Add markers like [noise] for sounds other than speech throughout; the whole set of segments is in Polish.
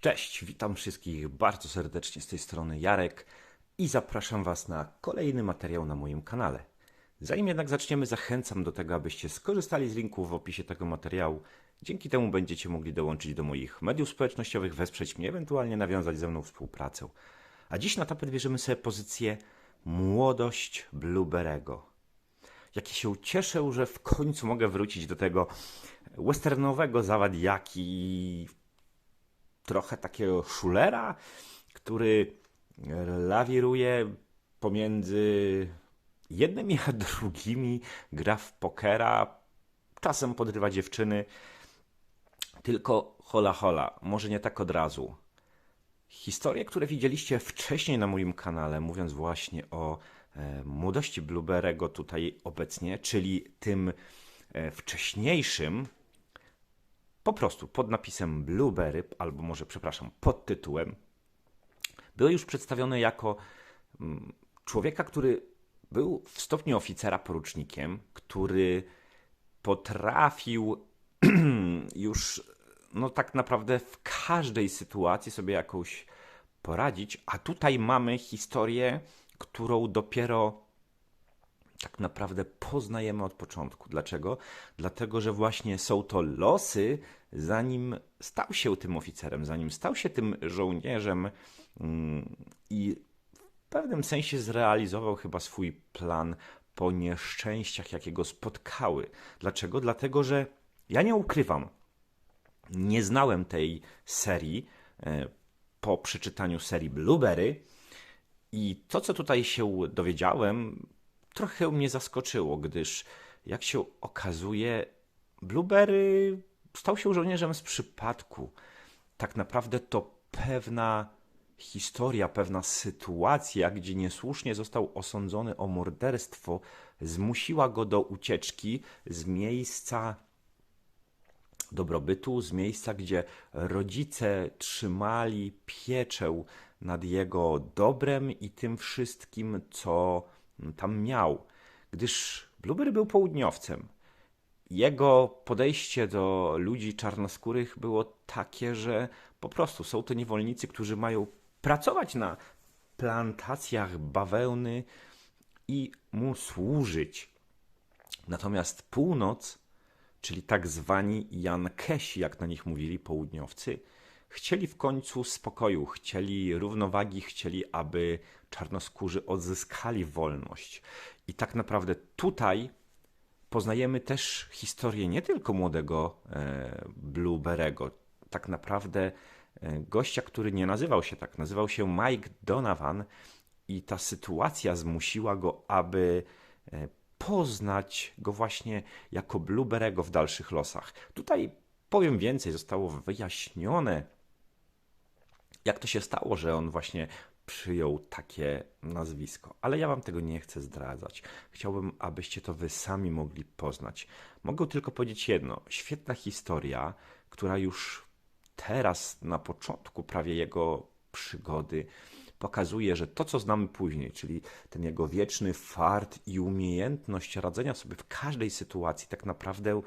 Cześć, witam wszystkich bardzo serdecznie z tej strony Jarek i zapraszam Was na kolejny materiał na moim kanale. Zanim jednak zaczniemy, zachęcam do tego, abyście skorzystali z linku w opisie tego materiału. Dzięki temu będziecie mogli dołączyć do moich mediów społecznościowych, wesprzeć mnie, ewentualnie nawiązać ze mną współpracę. A dziś na tapet bierzemy sobie pozycję Młodość Blueberego. Jakie się cieszę, że w końcu mogę wrócić do tego westernowego zawadiaki, trochę takiego szulera, który lawiruje pomiędzy jednymi [laughs] a drugimi, gra w pokera, czasem podrywa dziewczyny, tylko hola hola, może nie tak od razu. Historie, które widzieliście wcześniej na moim kanale, mówiąc właśnie o e, młodości Blueberego tutaj obecnie, czyli tym e, wcześniejszym, po prostu pod napisem Blueberry, albo może, przepraszam, pod tytułem, były już przedstawione jako mm, człowieka, który był w stopniu oficera porucznikiem, który potrafił [clears throat] już no tak naprawdę w każdej sytuacji sobie jakąś poradzić, a tutaj mamy historię, którą dopiero tak naprawdę poznajemy od początku. Dlaczego? Dlatego, że właśnie są to losy, zanim stał się tym oficerem, zanim stał się tym żołnierzem mm, i w pewnym sensie zrealizował chyba swój plan po nieszczęściach, jakie go spotkały. Dlaczego? Dlatego, że ja nie ukrywam, nie znałem tej serii e, po przeczytaniu serii Blueberry i to, co tutaj się dowiedziałem, trochę mnie zaskoczyło, gdyż jak się okazuje, Blueberry stał się żołnierzem z przypadku. Tak naprawdę to pewna historia, pewna sytuacja, gdzie niesłusznie został osądzony o morderstwo, zmusiła go do ucieczki z miejsca dobrobytu, z miejsca, gdzie rodzice trzymali pieczę nad jego dobrem i tym wszystkim, co tam miał, gdyż Blueberry był południowcem. Jego podejście do ludzi czarnoskórych było takie, że po prostu są to niewolnicy, którzy mają pracować na plantacjach bawełny i mu służyć. Natomiast północ, czyli tak zwani Jankesi, jak na nich mówili południowcy, chcieli w końcu spokoju, chcieli równowagi, chcieli, aby czarnoskórzy odzyskali wolność. I tak naprawdę tutaj poznajemy też historię nie tylko młodego e, Blueberego, tak naprawdę e, gościa, który nie nazywał się tak, nazywał się Mike Donovan i ta sytuacja zmusiła go, aby e, poznać go właśnie jako Blueberego w dalszych losach. Tutaj powiem więcej, zostało wyjaśnione, jak to się stało, że on właśnie przyjął takie nazwisko. Ale ja wam tego nie chcę zdradzać. Chciałbym, abyście to wy sami mogli poznać. Mogę tylko powiedzieć jedno. Świetna historia, która już teraz, na początku prawie jego przygody, pokazuje, że to, co znamy później, czyli ten jego wieczny fart i umiejętność radzenia sobie w każdej sytuacji, tak naprawdę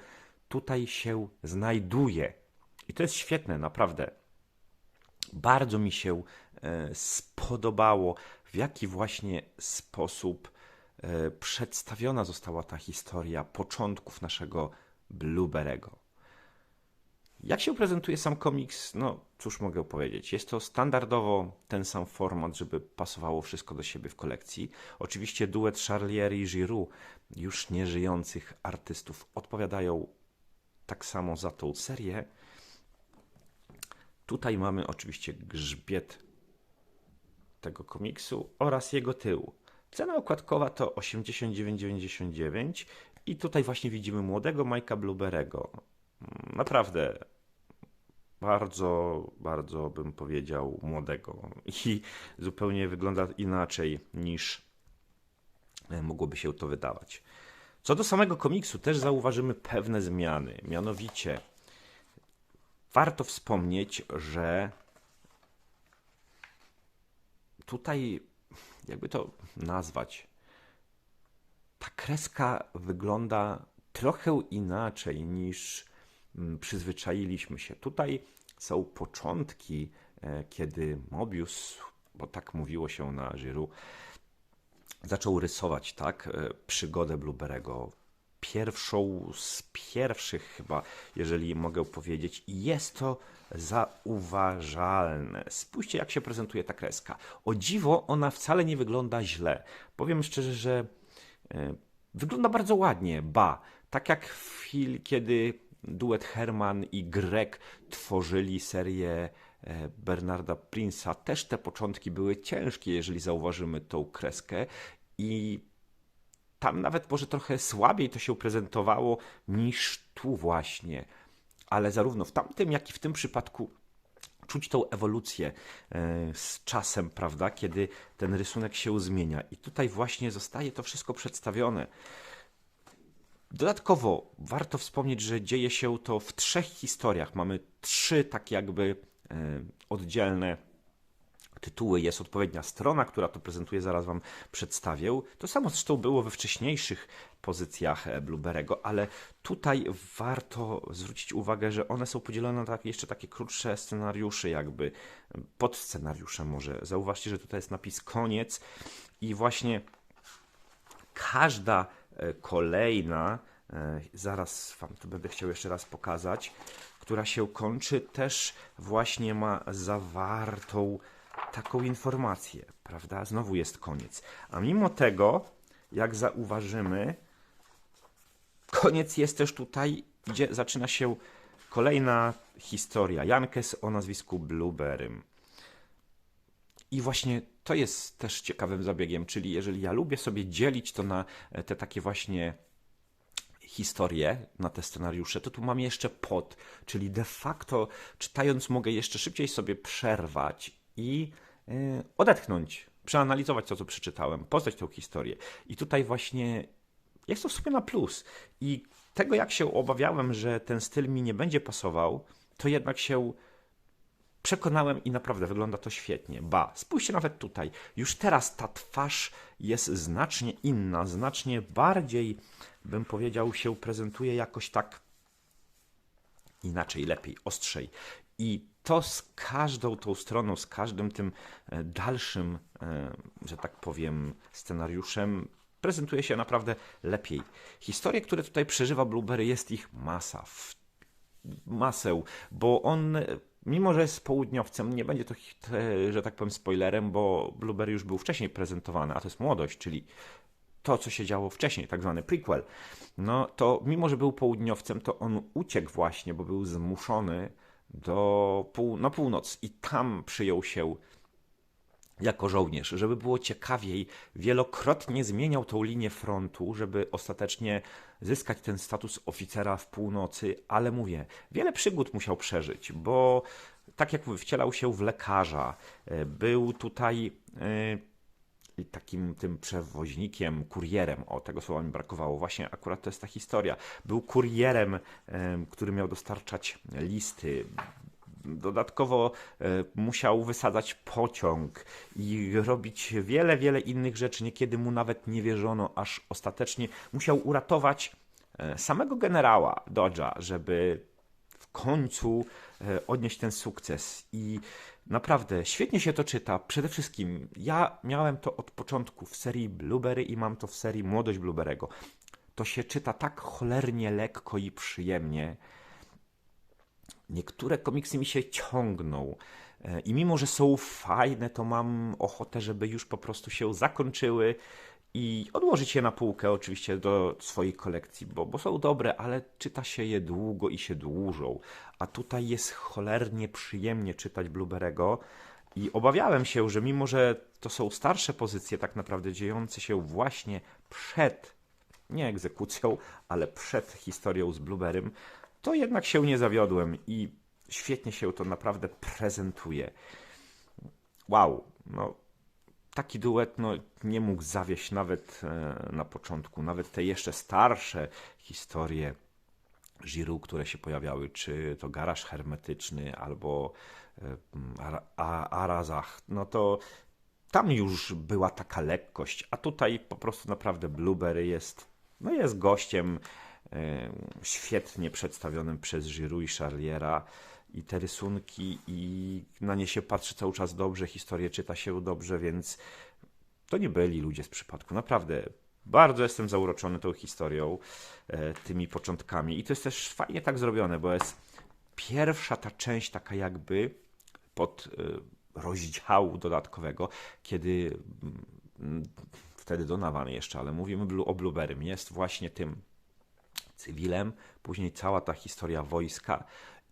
tutaj się znajduje. I to jest świetne, naprawdę. Bardzo mi się e, spodobało, w jaki właśnie sposób e, przedstawiona została ta historia początków naszego Blueberego. Jak się prezentuje sam komiks? No, cóż mogę powiedzieć. Jest to standardowo ten sam format, żeby pasowało wszystko do siebie w kolekcji. Oczywiście duet Charlier i Giroux, już nieżyjących artystów, odpowiadają tak samo za tą serię. Tutaj mamy oczywiście grzbiet tego komiksu oraz jego tył. Cena okładkowa to 89,99 i tutaj właśnie widzimy młodego Majka Blueberego. Naprawdę bardzo, bardzo bym powiedział młodego i zupełnie wygląda inaczej niż e, mogłoby się to wydawać. Co do samego komiksu też zauważymy pewne zmiany, mianowicie warto wspomnieć, że tutaj, jakby to nazwać, ta kreska wygląda trochę inaczej niż mm, przyzwyczailiśmy się. Tutaj są początki, e, kiedy Mobius, bo tak mówiło się na Giru, zaczął rysować tak e, przygodę Blueberry'ego. Pierwszą z pierwszych chyba, jeżeli mogę powiedzieć, i jest to zauważalne. Spójrzcie, jak się prezentuje ta kreska. O dziwo, ona wcale nie wygląda źle. Powiem szczerze, że e, wygląda bardzo ładnie. Ba, tak jak w chwili, kiedy duet Herman i Greg tworzyli serię e, Bernarda Prince'a, też te początki były ciężkie, jeżeli zauważymy tą kreskę i tam nawet może trochę słabiej to się prezentowało niż tu właśnie. Ale zarówno w tamtym, jak i w tym przypadku czuć tą ewolucję e, z czasem, prawda, kiedy ten rysunek się zmienia. I tutaj właśnie zostaje to wszystko przedstawione. Dodatkowo warto wspomnieć, że dzieje się to w trzech historiach. Mamy trzy tak jakby e, oddzielne tytuły, jest odpowiednia strona, która to prezentuje, zaraz Wam przedstawię. To samo zresztą było we wcześniejszych pozycjach e, Blueberry'ego, ale tutaj warto zwrócić uwagę, że one są podzielone na jeszcze takie krótsze scenariusze, jakby podscenariusze może. Zauważcie, że tutaj jest napis koniec i właśnie każda e, kolejna, e, zaraz Wam to będę chciał jeszcze raz pokazać, która się kończy, też właśnie ma zawartą taką informację, prawda? Znowu jest koniec. A mimo tego, jak zauważymy, koniec jest też tutaj, gdzie zaczyna się kolejna historia. Jankes o nazwisku Blueberrym. I właśnie to jest też ciekawym zabiegiem, czyli jeżeli ja lubię sobie dzielić to na te takie właśnie historie, na te scenariusze, to tu mam jeszcze pod, czyli de facto czytając mogę jeszcze szybciej sobie przerwać i y, odetchnąć, przeanalizować to, co przeczytałem, poznać tę historię. I tutaj właśnie jest to w sumie na plus. I tego, jak się obawiałem, że ten styl mi nie będzie pasował, to jednak się przekonałem i naprawdę wygląda to świetnie. Ba, spójrzcie nawet tutaj. Już teraz ta twarz jest znacznie inna, znacznie bardziej, bym powiedział, się prezentuje jakoś tak inaczej, lepiej, ostrzej. I to z każdą tą stroną, z każdym tym e, dalszym, e, że tak powiem, scenariuszem prezentuje się naprawdę lepiej. Historie, które tutaj przeżywa Blueberry, jest ich masa. Maseł, bo on mimo że jest południowcem, nie będzie to, że tak powiem, spoilerem, bo Blueberry już był wcześniej prezentowany, a to jest młodość, czyli to, co się działo wcześniej, tak zwany prequel. No to mimo, że był południowcem, to on uciekł właśnie, bo był zmuszony do pół, na północ i tam przyjął się jako żołnierz, żeby było ciekawiej, wielokrotnie zmieniał tą linię frontu, żeby ostatecznie zyskać ten status oficera w północy, ale mówię, wiele przygód musiał przeżyć, bo tak jak wcielał się w lekarza, e, był tutaj e, takim tym przewoźnikiem, kurierem, o tego słowa mi brakowało, właśnie akurat to jest ta historia. Był kurierem, który miał dostarczać listy, Dodatkowo e, musiał wysadzać pociąg i robić wiele, wiele innych rzeczy. Niekiedy mu nawet nie wierzono, aż ostatecznie musiał uratować e, samego generała Dodge'a, żeby końcu e, odnieść ten sukces. I naprawdę świetnie się to czyta. Przede wszystkim ja miałem to od początku w serii Blueberry i mam to w serii Młodość Blueberry'ego. To się czyta tak cholernie lekko i przyjemnie. Niektóre komiksy mi się ciągną. E, I mimo, że są fajne, to mam ochotę, żeby już po prostu się zakończyły i odłożyć je na półkę, oczywiście do swojej kolekcji, bo, bo są dobre, ale czyta się je długo i się dłużą. A tutaj jest cholernie przyjemnie czytać Blueberry'ego. I obawiałem się, że mimo, że to są starsze pozycje, tak naprawdę dziejące się właśnie przed, nie egzekucją, ale przed historią z Blueberrym, to jednak się nie zawiodłem i świetnie się to naprawdę prezentuje. Wow, no taki duet no, nie mógł zawieść nawet e, na początku, nawet te jeszcze starsze historie Giru, które się pojawiały, czy to garaż hermetyczny, albo e, Arazach, no to tam już była taka lekkość, a tutaj po prostu naprawdę Blueberry jest, no jest gościem świetnie przedstawionym przez Giroux i Charliera i te rysunki, i na nie się patrzy cały czas dobrze, historię czyta się dobrze, więc to nie byli ludzie z przypadku. Naprawdę bardzo jestem zauroczony tą historią, e, tymi początkami. I to jest też fajnie tak zrobione, bo jest pierwsza ta część taka jakby pod e, rozdziału dodatkowego, kiedy mm, wtedy Donovan jeszcze, ale mówimy o Blueberrym, jest właśnie tym cywilem, później cała ta historia wojska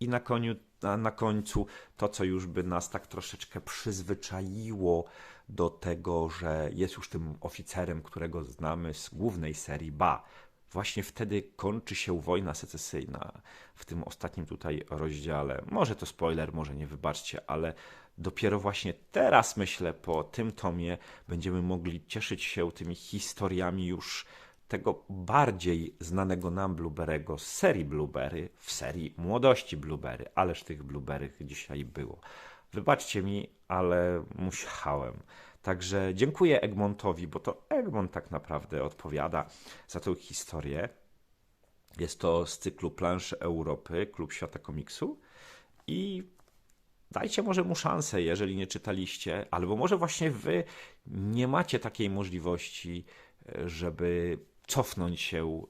i na, koniu, na, końcu to, co już by nas tak troszeczkę przyzwyczaiło do tego, że jest już tym oficerem, którego znamy z głównej serii, ba, właśnie wtedy kończy się wojna secesyjna w tym ostatnim tutaj rozdziale. Może to spoiler, może nie, wybaczcie, ale dopiero właśnie teraz, myślę, po tym tomie będziemy mogli cieszyć się tymi historiami już tego bardziej znanego nam Blueberry'ego z serii Blueberry, w serii młodości Blueberry, ależ tych Blueberry dzisiaj było. Wybaczcie mi, ale musiałem. Także dziękuję Egmontowi, bo to Egmont tak naprawdę odpowiada za tę historię. Jest to z cyklu Plansze Europy, Klub Świata Komiksu. I dajcie może mu szansę, jeżeli nie czytaliście, albo może właśnie wy nie macie takiej możliwości, żeby cofnąć się.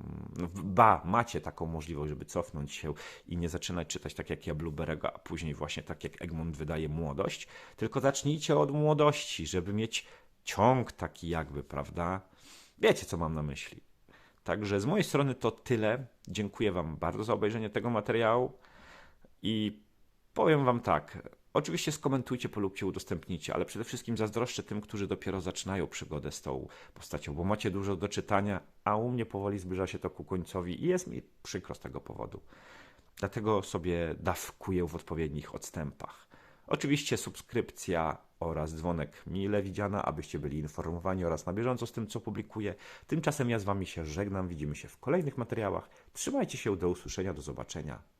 mm, Ba, macie taką możliwość, żeby cofnąć się i nie zaczynać czytać tak jak ja Blueberry'ego, a później właśnie tak jak Egmont wydaje młodość, tylko zacznijcie od młodości, żeby mieć ciąg taki jakby, prawda? Wiecie, co mam na myśli. Także z mojej strony to tyle. Dziękuję Wam bardzo za obejrzenie tego materiału i powiem Wam tak. Oczywiście skomentujcie, polubcie, udostępnijcie, ale przede wszystkim zazdroszczę tym, którzy dopiero zaczynają przygodę z tą postacią, bo macie dużo do czytania, a u mnie powoli zbliża się to ku końcowi i jest mi przykro z tego powodu. Dlatego sobie dawkuję w odpowiednich odstępach. Oczywiście subskrypcja oraz dzwonek mile widziana, abyście byli informowani oraz na bieżąco z tym, co publikuję. Tymczasem ja z Wami się żegnam, widzimy się w kolejnych materiałach. Trzymajcie się, do usłyszenia, do zobaczenia.